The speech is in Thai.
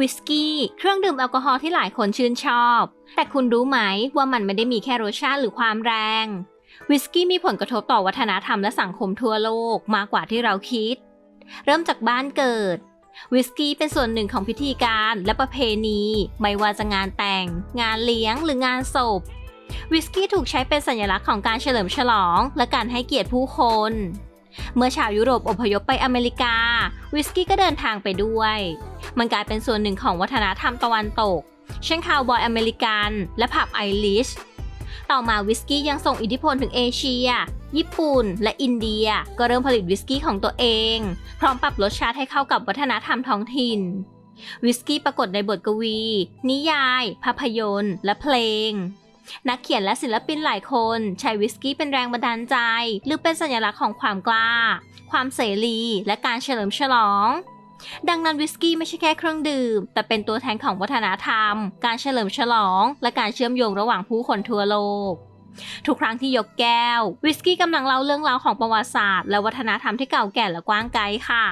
วิสกี้ เครื่องดื่มแอลกอฮอล์ที่หลายคนชื่นชอบ แต่คุณรู้ไหมว่ามันไม่ได้มีแค่รสชาติหรือความแรง วิสกี้มีผลกระทบต่อวัฒนธรรมและสังคมทั่วโลกมากกว่าที่เราคิด เริ่มจากบ้านเกิด วิสกี้เป็นส่วนหนึ่งของพิธีการและประเพณี ไม่ว่าจะงานแต่ง งานเลี้ยงหรืองานศพ วิสกี้ถูกใช้เป็นสัญลักษณ์ของการเฉลิมฉลอง และการให้เกียรติผู้คน เมื่อชาวยุโรปอพยพไปอเมริกา วิสกี้ก็เดินทางไปด้วย มันกลายเป็นส่วนหนึ่งของวัฒนธรรมตะวันตก เช่นคาวบอยอเมริกัน และผับไอริช ต่อมาวิสกี้ยังส่งอิทธิพลถึงเอเชีย ญี่ปุ่น และอินเดีย ก็เริ่มผลิตวิสกี้ของตัวเอง พร้อมปรับรสชาติให้เข้ากับวัฒนธรรมท้องถิ่นวิสกี้ปรากฏในบทกวี นิยาย ภาพยนตร์ และเพลง นักเขียนและศิลปินหลายคนใช้วิสกี้เป็นแรงบันดาลใจ หรือเป็นสัญลักษณ์ของความกล้า ความเสรี และการเฉลิมฉลอง ดังนั้นวิสกี้ไม่ใช่แค่เครื่องดื่ม แต่เป็นตัวแทนของวัฒนธรรม การเฉลิมฉลอง และการเชื่อมโยงระหว่างผู้คนทั่วโลกทุกครั้งที่ยกแก้ว วิสกี้กำลังเล่าเรื่องราวของประวัติศาสตร์และวัฒนธรรมที่เก่าแก่และกว้างไกลค่ะ